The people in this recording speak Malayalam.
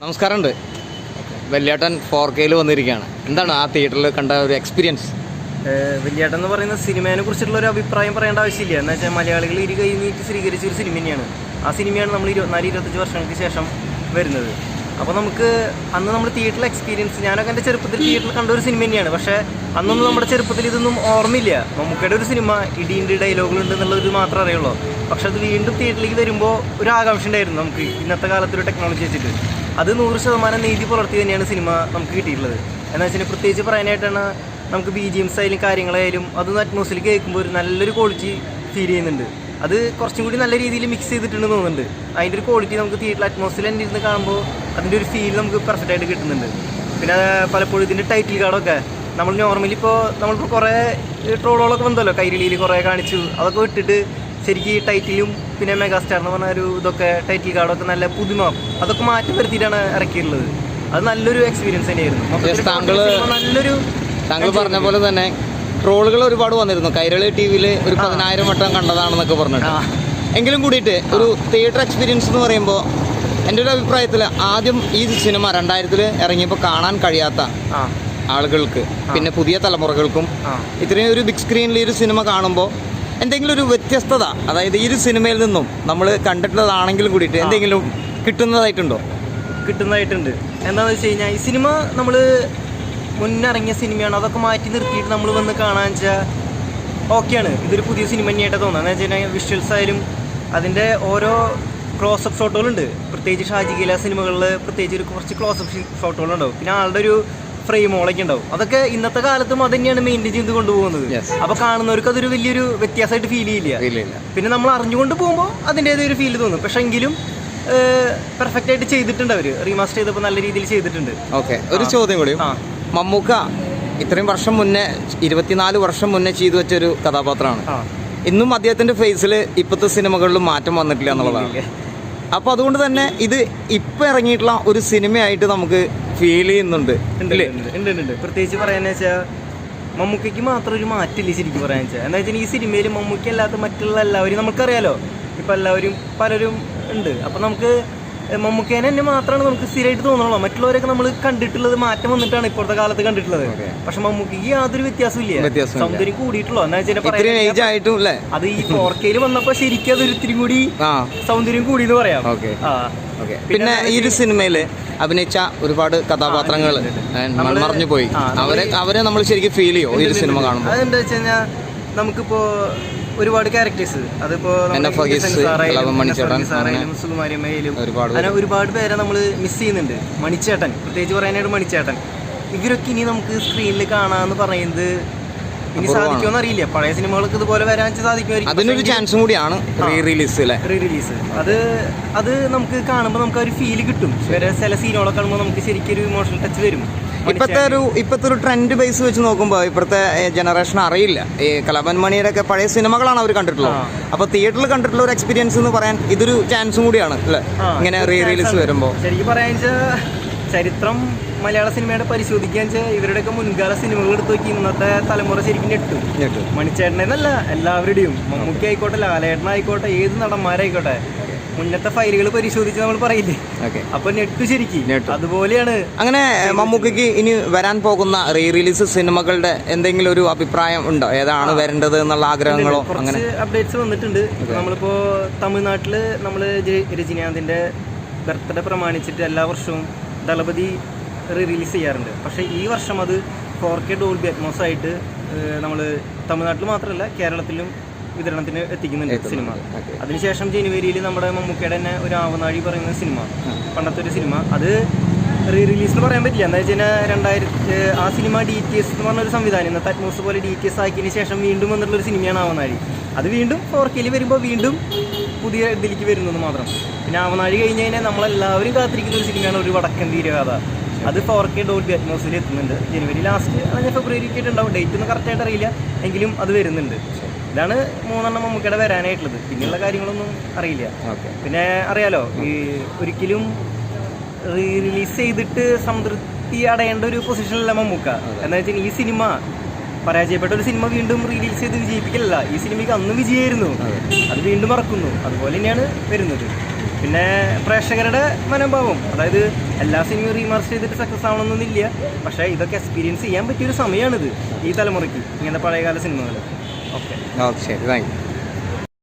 നമസ്കാരമുണ്ട്. വെല്ലിയാട്ടൻ ഫോർ കെയിൽ വന്നിരിക്കുകയാണ്. എന്താണ് ആ തിയേറ്ററിൽ കണ്ട ഒരു എക്സ്പീരിയൻസ് വെല്ലിയാട്ടൻ എന്ന് പറയുന്ന സിനിമയെ കുറിച്ചിട്ടുള്ള ഒരു അഭിപ്രായം പറയേണ്ട ആവശ്യമില്ല. എന്ന് വെച്ചാൽ മലയാളികൾ ഇരു കൈ നീട്ടി സ്വീകരിച്ച ഒരു സിനിമ തന്നെയാണ് ആ സിനിമയാണ് നമ്മൾ ഇരുപത്തിനാല് ഇരുപത്തഞ്ച് വർഷങ്ങൾക്ക് ശേഷം വരുന്നത്. അപ്പോൾ നമുക്ക് അന്ന് നമ്മൾ തിയേറ്ററിൽ എക്സ്പീരിയൻസ് ഞാനൊക്കെ എന്റെ ചെറുപ്പത്തിൽ തിയേറ്ററിൽ കണ്ട ഒരു സിനിമ തന്നെയാണ് പക്ഷേ അന്നൊന്നും നമ്മുടെ ചെറുപ്പത്തിൽ ഇതൊന്നും ഓർമ്മയില്ല. മമ്മൂക്കയുടെ ഒരു സിനിമ ഇടീന്റെ ഡയലോഗുകളുണ്ട് എന്നുള്ളത് മാത്രമേ അറിയുള്ളൂ. പക്ഷെ അത് വീണ്ടും തിയേറ്ററിലേക്ക് വരുമ്പോൾ ഒരു ആകാംക്ഷ ഉണ്ടായിരുന്നു നമുക്ക് ഇന്നത്തെ കാലത്തൊരു ടെക്നോളജി വെച്ചിട്ട്. അത് നൂറ് ശതമാനം നീതി പുലർത്തി തന്നെയാണ് സിനിമ നമുക്ക് കിട്ടിയിട്ടുള്ളത്. എന്ന് വെച്ചാൽ പ്രത്യേകിച്ച് പറയാനായിട്ടാണ് നമുക്ക് ബി ജി എംസ് ആയാലും കാര്യങ്ങളായാലും അതൊന്ന് അറ്റ്മോസ്ഫിയർ കേൾക്കുമ്പോൾ ഒരു നല്ലൊരു ക്വാളിറ്റി ഫീൽ ചെയ്യുന്നുണ്ട്. അത് കുറച്ചും കൂടി നല്ല രീതിയിൽ മിക്സ് ചെയ്തിട്ടുണ്ടെന്ന് തോന്നുന്നുണ്ട്. അതിന്റെ ഒരു ക്വാളിറ്റി നമുക്ക് തിയേറ്ററിൽ അറ്റ്മോസ്ഫിയർ തന്നെ ഇരുന്ന് കാണുമ്പോൾ അതിന്റെ ഒരു ഫീൽ നമുക്ക് പെർഫെക്റ്റ് ആയിട്ട് കിട്ടുന്നുണ്ട്. പിന്നെ പലപ്പോഴും ഇതിന്റെ ടൈറ്റിൽ കാർഡൊക്കെ നമ്മൾ നോർമലി ഇപ്പോൾ നമ്മളിപ്പോൾ കുറേ ട്രോളുകളൊക്കെ വന്നല്ലോ കൈരളിയിൽ കുറേ കാണിച്ചു. അതൊക്കെ വിട്ടിട്ട് ശരിക്കും ഈ ടൈറ്റിലും പിന്നെ മെഗാസ്റ്റാർ എന്ന് പറഞ്ഞ ഒരു ഇതൊക്കെ ടൈറ്റിൽ കാർഡൊക്കെ നല്ല പുതുമ അതൊക്കെ മാറ്റി വരുത്തിയിട്ടാണ് ഇറക്കിയിട്ടുള്ളത്. അത് നല്ലൊരു എക്സ്പീരിയൻസ് തന്നെയായിരുന്നു. നല്ലൊരു താങ്കൾ പറഞ്ഞ പോലെ തന്നെ ട്രോളുകൾ ഒരുപാട് വന്നിരുന്നു. കൈരളി ടി വിയിൽ ഒരു പതിനായിരം വട്ടം കണ്ടതാണെന്നൊക്കെ പറഞ്ഞിട്ട്. എങ്കിലും കൂടിയിട്ട് ഒരു തിയേറ്റർ എക്സ്പീരിയൻസ് എന്ന് പറയുമ്പോൾ എന്റെ ഒരു അഭിപ്രായത്തിൽ ആദ്യം ഈ സിനിമ രണ്ടായിരത്തിൽ ഇറങ്ങിയപ്പോൾ കാണാൻ കഴിയാത്ത ആളുകൾക്ക് പിന്നെ പുതിയ തലമുറകൾക്കും. ഇത്രയും ഒരു ബിഗ് സ്ക്രീനിൽ ഒരു സിനിമ കാണുമ്പോൾ എന്തെങ്കിലും ഒരു വ്യത്യസ്തത അതായത് ഈ ഒരു സിനിമയിൽ നിന്നും നമ്മൾ കണ്ടിട്ടുള്ളതാണെങ്കിലും കൂടിയിട്ട് എന്തെങ്കിലും കിട്ടുന്നതായിട്ടുണ്ടോ? കിട്ടുന്നതായിട്ടുണ്ട്. എന്താണെന്ന് വെച്ച് കഴിഞ്ഞാൽ ഈ സിനിമ നമ്മൾ മുന്നിറങ്ങിയ സിനിമയാണ് അതൊക്കെ മാറ്റി നിർത്തിയിട്ട് നമ്മൾ വന്ന് കാണാൻ വെച്ചാൽ ഓക്കെയാണ്. ഇതൊരു പുതിയ സിനിമ തന്നെയായിട്ട് തോന്നുന്നത്. എന്ന് വെച്ച് കഴിഞ്ഞാൽ വിഷ്വൽസ് ആയാലും അതിന്റെ ഓരോ ക്ലോസപ്പ് ഷോട്ടുകളുണ്ട് പ്രത്യേകിച്ച് ഷാജി ഗീല സിനിമകളിൽ പ്രത്യേകിച്ച് ഒരു കുറച്ച് ക്ലോസപ്പ് ഷോട്ടുകളുണ്ടാവും പിന്നെ ആളുടെ ഒരു ഫ്രെയിമുകളൊക്കെ ഉണ്ടാവും. അതൊക്കെ ഇന്നത്തെ കാലത്തും അത് തന്നെയാണ് മെയിന്റെയിൻ ചെയ്ത് കൊണ്ടുപോകുന്നത്. അപ്പൊ കാണുന്നവർക്ക് അതൊരു വലിയൊരു വ്യത്യാസമായിട്ട് ഫീൽ ചെയ്യില്ല. പിന്നെ നമ്മൾ അറിഞ്ഞുകൊണ്ട് പോകുമ്പോൾ അതിന്റെതായ ഒരു ഫീൽ തോന്നും. പക്ഷെ എങ്കിലും പെർഫെക്റ്റ് ആയിട്ട് ചെയ്തിട്ടുണ്ട് അവർ. റീമാസ്റ്റർ ചെയ്തപ്പോൾ നല്ല രീതിയിൽ ചെയ്തിട്ടുണ്ട്. ഓക്കെ ഒരു ചോദ്യം കൂടി. മമ്മൂക്ക ഇത്രയും വർഷം മുന്നേ ഇരുപത്തിനാല് വർഷം മുന്നേ ചെയ്തു വെച്ചൊരു കഥാപാത്രമാണ്. ഇന്നും അദ്ദേഹത്തിന്റെ ഫേസിൽ ഇപ്പോഴത്തെ സിനിമകളിൽ മാറ്റം വന്നിട്ടില്ല എന്നുള്ളതാണ്. അപ്പൊ അപ്പോൾ അതുകൊണ്ട് തന്നെ ഇത് ഇപ്പം ഇറങ്ങിയിട്ടുള്ള ഒരു സിനിമയായിട്ട് നമുക്ക് ഫീൽ ചെയ്യുന്നുണ്ട്. ഉണ്ട് ഉണ്ട്, പ്രത്യേകിച്ച് പറയാന്ന് വെച്ചാൽ മമ്മൂക്കയ്ക്ക് മാത്രം ഒരു മാറ്റില്ല ശരിക്കും പറയാന്ന് വെച്ചാൽ എന്താ വെച്ചാൽ ഈ സിനിമയിൽ മമ്മൂക്ക അല്ലാത്ത മറ്റുള്ള എല്ലാവരും നമുക്കറിയാലോ. ഇപ്പം എല്ലാവരും പലരും ഉണ്ട്. അപ്പം നമുക്ക് മമ്മൂക്കേനെ തന്നെ മാത്രമാണ് നമുക്ക് സ്ഥിരമായിട്ട് തോന്നുള്ളൂ മറ്റുള്ളവരൊക്കെ നമ്മൾ കണ്ടിട്ടുള്ളത് മാറ്റം വന്നിട്ടാണ് ഇപ്പോഴത്തെ കാലത്ത് കണ്ടിട്ടുള്ളത്. പക്ഷെ മമ്മൂക്കയ്ക്ക് യാതൊരു വ്യത്യാസമില്ല. സൗന്ദര്യം കൂടിയിട്ടുള്ളൂ. എന്നാ വെച്ചാൽ അത് ഈ ഫോർ കെയിൽ വന്നപ്പോ ശരിക്കും അതൊരു ഇത്തിരി കൂടി സൗന്ദര്യം കൂടി എന്ന് പറയാം പിന്നെ ഈ ഒരു സിനിമയിൽ അഭിനയിച്ച ഒരുപാട് കഥാപാത്രങ്ങൾ മൺമറഞ്ഞു പോയി. അവരെ അവരെ നമ്മൾ ശരിക്കും ഫീൽ ചെയ്യോ ഈ സിനിമ കാണുമ്പോൾ. അതെന്താ വെച്ച് കഴിഞ്ഞാൽ നമുക്കിപ്പോ ഒരുപാട് ക്യാരക്ടേഴ്സ് അതിപ്പോ അങ്ങനെ ഒരുപാട് പേരെ. നമ്മൾ മിസ് ചെയ്യുന്നുണ്ട്. മണിച്ചേട്ടൻ. പ്രത്യേകിച്ച് പറയാനായിട്ട് മണിച്ചേട്ടൻ. ഇവരൊക്കെ ഇനി നമുക്ക് സ്ക്രീനിൽ കാണാന്ന് പറയുന്നത് ഇനി. സാധിക്കുമെന്ന് അറിയില്ല. പഴയ സിനിമകൾക്ക് ഇതുപോലെ വരാൻ സാധിക്കുമായിരിക്കും. അതിനൊരു ചാൻസും കൂടിയാണ് റീ റിലീസ് അല്ലേ? റീ റിലീസ് അത് അത് നമുക്ക് കാണുമ്പോൾ നമുക്ക് ഒരു ഫീൽ കിട്ടും. വേറെ ചില സീനുകളൊക്കെ കാണുമ്പോൾ നമുക്ക് ശരിക്കും ഒരു ഇമോഷണൽ ടച്ച് വരും ഇപ്പോഴത്തെ ഒരു ഇപ്പോഴത്തെ ഒരു ട്രെൻഡ് ബേസ് വെച്ച് നോക്കുമ്പോൾ ഇപ്പോഴത്തെ ജനറേഷൻ അറിയില്ല. ഈ കലാപൻ മണിയുടെ ഒക്കെ പഴയ സിനിമകളാണ് അവർ കണ്ടിട്ടുള്ളത്. അപ്പൊ അപ്പോൾ തിയേറ്ററിൽ കണ്ടിട്ടുള്ള ഒരു എക്സ്പീരിയൻസ് എന്ന് പറയാൻ ഇതൊരു ചാൻസും കൂടിയാണ് അല്ലേ? ഇങ്ങനെ റീ റിലീസ് വരുമ്പോ. വരുമ്പോൾ ശരിക്കും പറയാൻ വെച്ചാൽ ചരിത്രം മലയാള സിനിമയുടെ പരിശോധിക്കാൻ വെച്ചാൽ ഇവരുടെയൊക്കെ മുൻകാല സിനിമകൾ എടുത്ത് നോക്കി ഇന്നത്തെ തലമുറ ശരിക്കും ഞെട്ടും. മണിച്ചേട്ടനെ മണിച്ചേട്ടനെന്നല്ല എല്ലാവരുടെയും. മമ്മൂക്കി ആയിക്കോട്ടെ ലാലേട്ടനായിക്കോട്ടെ ഏത് നടന്മാരായിക്കോട്ടെ. മുന്നത്തെ ഫയലുകൾ പരിശോധിച്ച് നമ്മൾ പറയില്ലേ? അപ്പൊ നെട്ട് ശരിക്കും. അതുപോലെയാണ് അങ്ങനെ മമ്മൂക്കയ്ക്ക് ഇനി വരാൻ പോകുന്ന റീ റിലീസ് സിനിമകളുടെ എന്തെങ്കിലും ഒരു അഭിപ്രായം ഉണ്ടോ? ഏതാണ് വരേണ്ടത് എന്നുള്ള ആഗ്രഹങ്ങളോ? അങ്ങനെ. അപ്ഡേറ്റ്സ് വന്നിട്ടുണ്ട്. നമ്മളിപ്പോ തമിഴ്നാട്ടിൽ നമ്മൾ രജനീകാന്തിന്റെ ബർത്ത്ഡേ പ്രമാണിച്ചിട്ട് എല്ലാ വർഷവും ദളപതി റിലീസ് ചെയ്യാറുണ്ട്. പക്ഷേ ഈ വർഷം അത് ഫോർ കെ ഡോൾബി അറ്റ്മോസ് ആയിട്ട് നമ്മൾ തമിഴ്നാട്ടിൽ മാത്രമല്ല കേരളത്തിലും വിതരണത്തിന് എത്തിക്കുന്നുണ്ട് സിനിമ. അതിനുശേഷം ജനുവരിയിൽ നമ്മുടെ മമ്മൂക്കയുടെ തന്നെ ഒരു ആവനാഴി പറയുന്ന സിനിമ പണ്ടത്തെ ഒരു സിനിമ. അത് റീ റിലീസ് എന്ന് പറയാൻ പറ്റില്ല. എന്താ വെച്ചാൽ കഴിഞ്ഞാൽ രണ്ടായിരത്തി ആ സിനിമ ഡി ടി എസ് എന്ന് പറഞ്ഞൊരു സംവിധാനം ഇന്നത്തെ അറ്റ്മോസ് പോലെ ഡി ടി എസ് ആക്കിയതിന് ശേഷം വീണ്ടും വന്നിട്ടുള്ള ഒരു സിനിമയാണ് ആവനാഴി. അത് വീണ്ടും ഫോർ കെയിൽ വരുമ്പോൾ വീണ്ടും പുതിയ ഇതിലേക്ക് വരുന്നത് മാത്രം. പിന്നെ ആവനാഴി കഴിഞ്ഞ് കഴിഞ്ഞാൽ നമ്മളെല്ലാവരും കാത്തിരിക്കുന്ന ഒരു സിനിമയാണ് ഒരു വടക്കൻ തീരകഥ അത് ഫോർ കെ ഡോൾബി അറ്റ്മോസിൽ എത്തുന്നുണ്ട്. ജനുവരി ലാസ്റ്റ് അല്ലെങ്കിൽ ഫെബ്രുവരി ഒക്കെ ഉണ്ടാവും ഡേറ്റ് ഒന്നും കറക്റ്റായിട്ട് അറിയില്ല. എങ്കിലും അത് വരുന്നുണ്ട്. ഇതാണ് മൂന്നെണ്ണം മമ്മൂക്കയുടെ വരാനായിട്ടുള്ളത്. പിന്നെയുള്ള കാര്യങ്ങളൊന്നും അറിയില്ല. പിന്നെ അറിയാലോ ഈ ഒരിക്കലും റിലീസ് ചെയ്തിട്ട് സംതൃപ്തി അടയേണ്ട ഒരു പൊസിഷനല്ല മമ്മൂക്ക. എന്താ വെച്ചാൽ ഈ സിനിമ പരാജയപ്പെട്ട ഒരു സിനിമ വീണ്ടും റിലീസ് ചെയ്ത് വിജയിപ്പിക്കലല്ല. ഈ സിനിമയ്ക്ക് അന്ന് വിജയമായിരുന്നു അത് വീണ്ടും മറക്കുന്നു. അതുപോലെ തന്നെയാണ് വരുന്നത്. പിന്നെ പ്രേക്ഷകരുടെ മനോഭാവം. അതായത് എല്ലാ സിനിമയും റീമാർച്ച് ചെയ്തിട്ട് സക്സസ് ആവണമെന്നൊന്നുമില്ല പക്ഷേ ഇതൊക്കെ എക്സ്പീരിയൻസ് ചെയ്യാൻ പറ്റിയൊരു സമയമാണിത് ഈ തലമുറയ്ക്ക് ഇങ്ങനത്തെ പഴയകാല സിനിമകൾ ഓക്കെ ഓക്കെ ശരി. Thank you